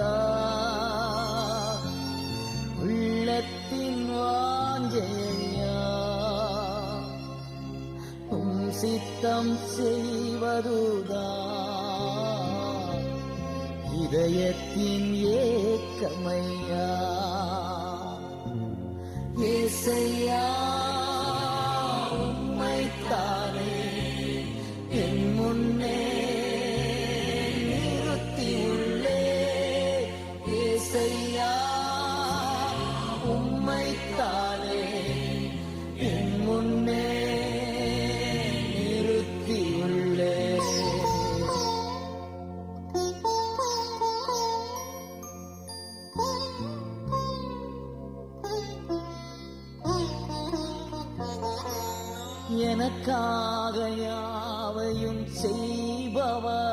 செய்வதுதா உள்ளத்தின் வாஞ்சையா. உம் சித்தம் செய்வதுதா. இதயத்தின் ஏக்கமையா. ஏசையா உம்மைத்தானே என் முன்னே ஏசையா உம்மைத்தானே என் முன்னே நிறுத்தியுள்ளே. எனக்காக யாவையும் செய்பவர்